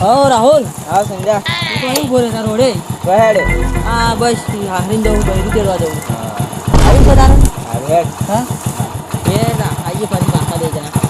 હો રાહુલ. હા સંજા તું તો અહીં બોલે તારો રોડે બહેડ હા બસ હારીને જવું બહેરું તેડવા જવું આવું છે તારે? હેડ. હા? એ ના આવીએ પાછી પાછા બે જણા.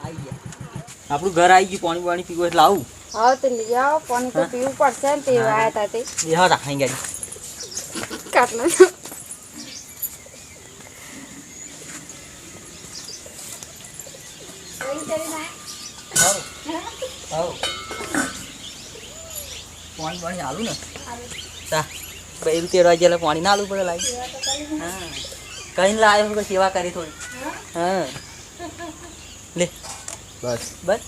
આવી ગયા આપણું ઘર આવી ગયું પાણી પાણી પીવું એટલે આવું. હા તો લઈ આવો પાણી તો પીવું પડશે ને તે આયા હતા તે એ હા રાખી ગાડી. કાટલો. પાણી પાણી હાલું ને? તા બૈરું તેડવા એટલે પાણી ના હાલવું પડે લાગે. હા. કઈ લાવ્યો સેવા કરી થોડી. હા. બસ. બસ.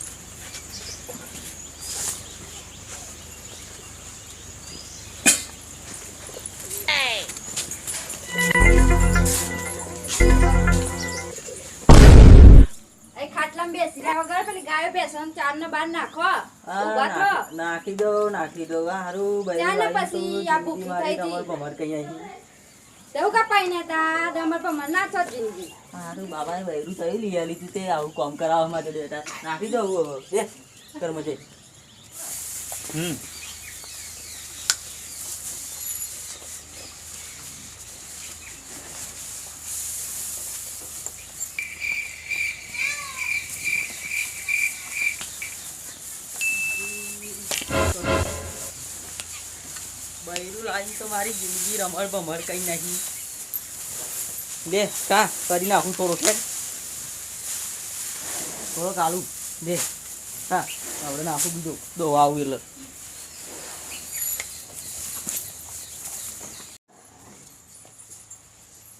બેસી રહ્યા વગર પેલી ગાયો બેસો ને ચાર બાર નાખો. ઊભા થો. હા, નાખી દો નાખી દો. સારું ભાઈ પછી આ ભૂખી થઈ કઈ આવી દેવું કા પાઈ ને તા દમર પર મન છો જિંદગી. હારું બાબાએ બૈરું થયું લઈ લીધું તે આવું કામ કરાવવા માટે બેટા. નાખી દઉં હવે. બે હમ. બૈરું લાવી તો મારી જિંદગી રમણ ભમર કઈ નહીં. દે કા? કરી નાખું થોડો છે થોડોક આલુ. દે હા આપણે નાખું બીજો દો આવું એટલે.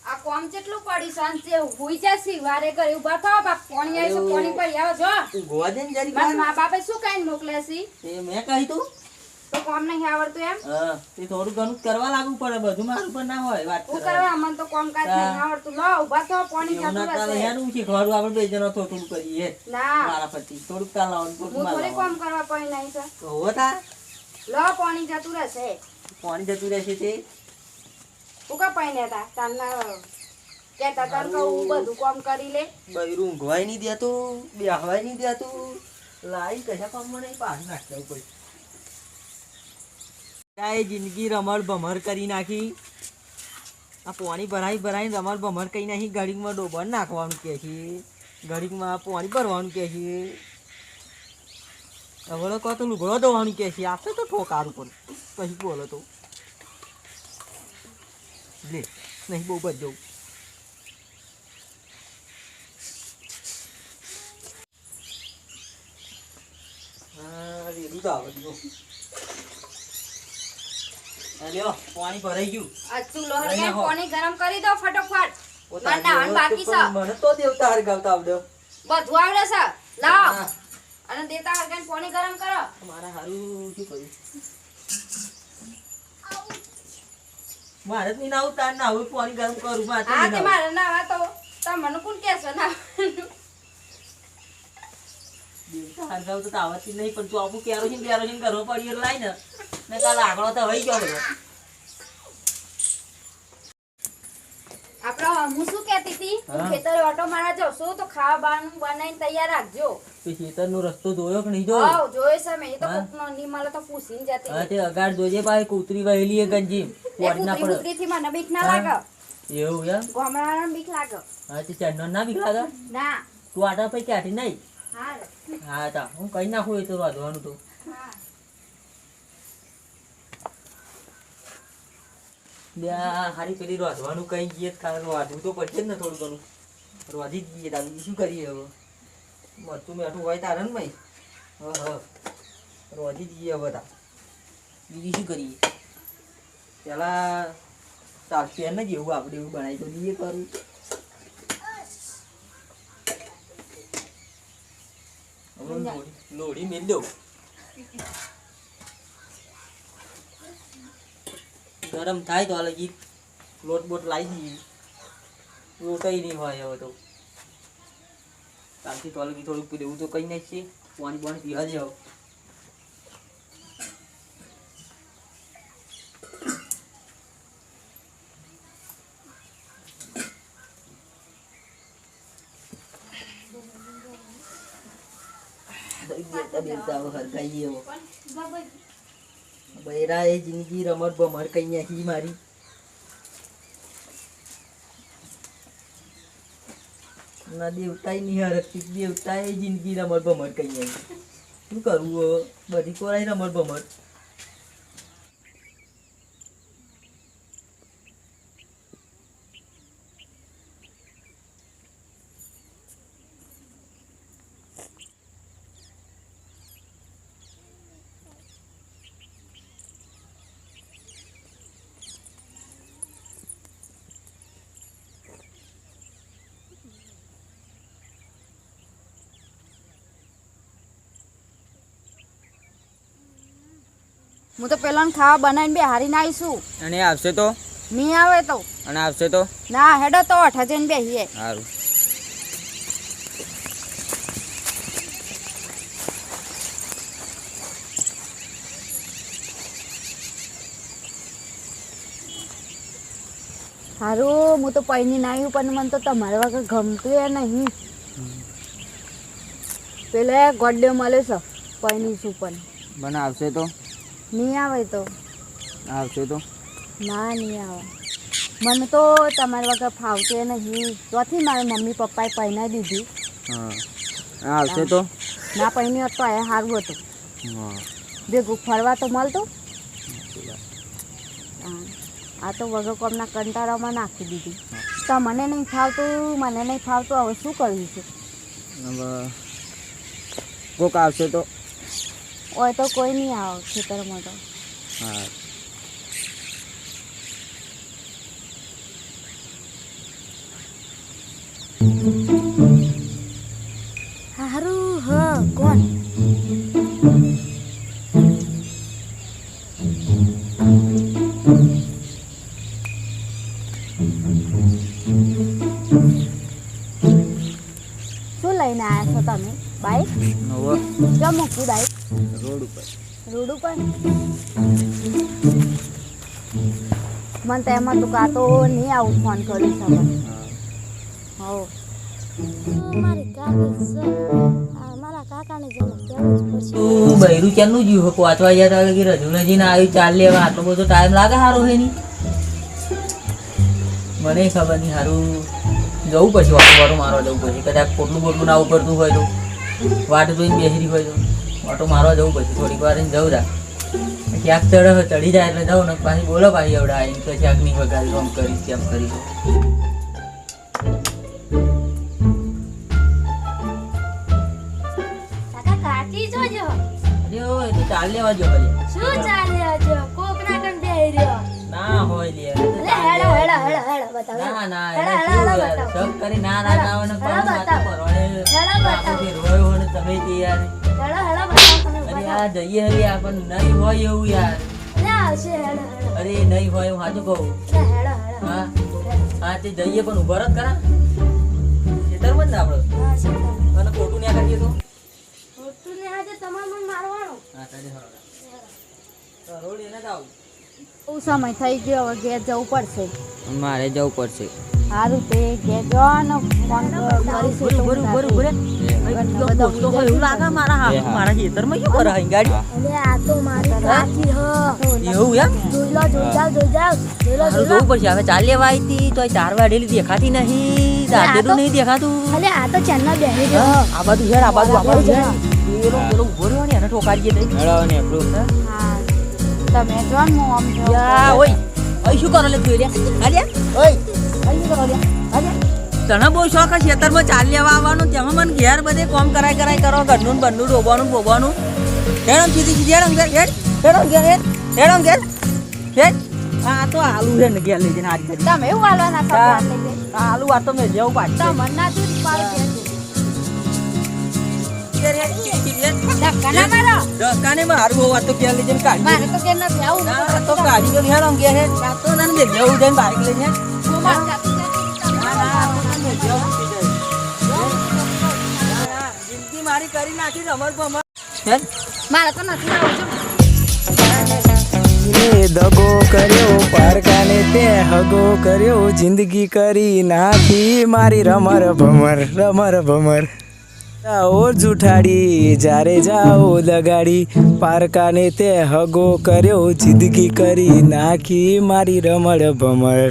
આ કોમ કેટલું પડી શાંતિ હુઈ જશે વારે કરે ઊભા થો બાપ પાણી આવી પાણી પડી આવો જો. ગોવા દે ને જરી મારા મા બાપે શું કઈ મોકલે છે? એ મેં કહી તું. તો કોમ નહીં આવડતું એમ? હા તે થોડું ઘણું કરવા લાગુ પડે બધું મારું પર ના હોય વાત હું કરવા અમને તો કોમ કાજ નહીં આવડતું. લો ઊભા તો પાણી ચાલે રહેશે. હેનું શીખવાડું આપણે બે જણા થોડું કરીએ. ના. મારા પતિ થોડુંક ચાલ લાવવાનું હું થોડી કોમ કરવા પણ નહીં છે. તો હોતા લો પાણી જતું રહેશે. પાણી જતું રહેશે તે. હું કા પડી ને તા તારના કેતા તાર કહું બધું કોમ કરી લે. બૈરું ઊંઘવાય નહીં દેતું બેહવાય નહીં દેતું. લાઈ કશા કામમાં નહીં બહાર નાખી દેવું પડે જિંદગી રમર ભમર કરી નાખી. આ પાણી ભરાઈ ભરાઈને રમર ભમર કરી નાખી, ઘડીકમાં ડોબર નાખવાનું કહે છે. ઘડીકમાં પાણી ભરવાનું કહે છે. હવે કહો તો લુગડો દોવાનું કહે છે. આપશે તો ઠોકારું પણ. પછી બોલો તો. લે, નહીં બહુ બધ હા, રેડું તો આવે જો આ લ્યો પાણી ભરાઈ ગયું. આ ચૂલો હરગાઈ પાણી ગરમ કરી દો ફટાફટ. મારે તારી બાકી છે. મને તો દેવતા હરગાવતા આવડ્યો બધું આવડે છે. લાવ. અને દેતા હરગાઈ પાણી ગરમ કરો. મારા હારું શું કર્યું? મારે નહીં નાવું તાર નાવું પાણી ગરમ કરું મારે હા તે. મારે નાવા તો તમને કોણ કહેશે ના તો આવતી નહીં પણ તું આપણું કેરોસીન કેરોસીન કરવો પડી એટલે લાઈ ને. મેં કાલે આગળ તો હોય ગયો બધો હું શું કહેતી હતી? હું. ઓટો મારા જશું તો ખાવા બાનું બનાવીને તૈયાર રાખજો. ખેતરનો રસ્તો જોયો કે નહીં જોયો? હાવ જોયો છે મેં તો હા. કોકનો નિમાલો તો પૂછીને જતી હા તે અગાડ જોજે ભાઈ કૂતરી વહેલી એ ગંજી કૂતરીથી મને બીક ના લાગે. એવું એમ? ગામડાવાળાને બીક લાગે. હા તે ચંદન ના બીક લાગે? ના. તું આટા ક્યાંથી નહીં? હા, તા. હું કઈ નાખું એ તો વાંધવાનું તો. હારી પેલી રોધવાનું કઈ જઈએ કારણ તો પડશે જ ને થોડું ઘણું. રોધી જ જઈએ તારું શું કરીએ હવે? મરતું મેઠું હોય તારે ને ભાઈ? હ રોધી જ જઈએ હવે તા. બીજું શું કરીએ? પેલા ચાલશે ને જેવું આપણે એવું બનાવી તો દઈએ કરું હવે લોડી- લોડી મેળ દઉં ગરમ થાય તો અલગ લોટ બોટ લાવી દઈએ રોટાઈ નહીં હોય હવે તો કાલથી તો અલગ થોડુંક પી દેવું તો કઈ નાખીએ પાણી પાણી પીવા દે હવે દેવતા દેવતા બૈરા એ જિંદગી રમત ભમર કઈ નાખી મારી. ના દેવતાય નહીં હરકતી દેવતાએ જિંદગી રમત ભમર કઈ નાખી. શું કરવું બધી કોરાય રમત ભમર હું તો પેલાને ખાવા બનાવીને બે હારીને આવીશું અને આવશે તો? નહીં આવે તો? અને આવશે તો? ના હેડો તો અઠા જઈને બેસીએ સારું સારું હું તો પૈની ના આવ્યું પણ મને તો તમારા વગર ગમતું એ નહીં. પેલે ગોડે મળે છે પૈની શું પણ મને આવશે તો? નહીં આવે તો. આવશે તો? ના નહીં આવે. મને તો તમારા વગર ફાવશે નહીં. તોથી મારા મમ્મી પપ્પાએ પહેરાવી દીધી. હા. આવશે તો? ના પહેરી હોત તો એ સારું હતું. ભેગું ફરવા તો મળતું. આ તો વગર કોમના કંટાળામાં નાખી દીધી. તો મને નહીં ફાવતું મને નહીં ફાવતું હવે શું કરવું છે? કોક આવશે તો? હોય તો કોઈ નહીં આવે ખેતરમાં તો. હા. સારું હ કોણ? શું લઈને આવ્યા છો તમે? બાઈક? મૂકી બાઈક? રોડ ઉપર. રોડ ઉપર? મને તો એમાં તું કાં તો નહીં આવું ફોન કરી મને. હા. બૈરું ચાલનું જીવ હકો? વાંચવા ગયા તા કે ના આવ્યું ચાલ લેવા. આટલો બધો ટાઈમ લાગે સારો હે ની મને ખબર નહીં સારું જવું પછી વાટો વાટો મારવા જવું પછી કદાચ પોટલું પોટલું ના ઉપરતું હોય તો. વાટ જોઈને બેસી હોય તો. વાટો મારવા જવું પછી થોડીક વાર જવું રા. ક્યાંક ચડે ચડી જાય એટલે જવું ને પાછી બોલો ભાઈ એવડા આવીને કે ક્યાંક નહીં વગાડી આમ કરીશ તેમ કરીશ. ચાલ લેવા જો શું ચાલે હજો કોક ના કન બેહી રહ્યો? ના હોય લે હેડો હેડો હેડો હેડો બતાવો. ના ના હેડો, હેડો, બતાવો. સબ કરી ના ના ના ને હેડો, પાછું બતાવો. જે રોયો હોય ને તમે તે યાર. હેડો હેડો બતાવો તમે અરે આ જઈએ હવે આ પણ નહીં હોય એવું યાર. લે આવશે હેડો હેડો અરે નહીં હોય એવું સાચું કહું. હેડો હેડો હા. હા તે જઈએ પણ ઊભા જ ખરા. ખેતરમાં જ ને આપણે અને ખોટું ન્યા કરીએ તો? ખોટું ને આજે તમારે મને મારવાનું. હા તારે હરો રોડ એને જ આવું. સમય થઈ ગયો હવે ઘેર જવું પડશે. મારે જવું પડશે. સારું તે ઘેર જવાનો ફોન કરીશું તો બરું બરું બરું તો હોય લાગે મારા હાથ મારા ખેતરમાં શું કરે અહીં ગાડી? અલે આ તો મારી કાચી હ. એવું એમ? જોઈ લો જોઈ જાવ જોઈ જાવ જોઈ લો હારું જોઈ લો. જોવું પડશે. હવે ચાલ લેવા હતી તો ચાર વાડેલી દેખાતી નહીં. દાદેલું નહીં દેખાતું. અલે આ તો ચેનલ બેહી રહ્યો આ બાજુ હેર આ બાજુ આ બાજુ હેડ પેલો પેલો ઊભો રહ્યો ને એને ઠોકાડીએ તઈ. હેડો આપણું. હા. તમે જો ને આમ જો યા ઓય. ઓય શું કરો લે તું લે? આલ્યા તને બહુ શોખ છે ખેતરમાં ચાલી લેવા આવવાનું તેમાં મને ઘેર બધે કોમ કરાય કરાય કરો ઘરનું ને બરનું ડોબાનું બોબાનું હેડ આમ સીધી સીધી હેડમ ઘેર હેડ હેડમ ઘેર હેડ હેડમ ઘેર હેડ. આ તો આલુ હે ને ઘેર લઈ જઈને આજ તમે એવું હાલવાના છો? આલુ આ તો મેં જેવું પાડી તમને ના તું પાડી તો ઘેર લઈ જઈને કાઢી મારે તો કે નથી આવું તો કાઢી તો ઘેર હેડ. તો. ને જવું જઈને બાઈક લઈને દગો કર્યો પારકાને તે હગો કર્યો જિંદગી કરી નાખી મારી રમર ભમર રમર ભમર જાઓ જુઠાડી જ્યારે જાઓ દગાડી પારકાને તે હગો કર્યો જિંદગી કરી નાખી મારી રમણ ભમર.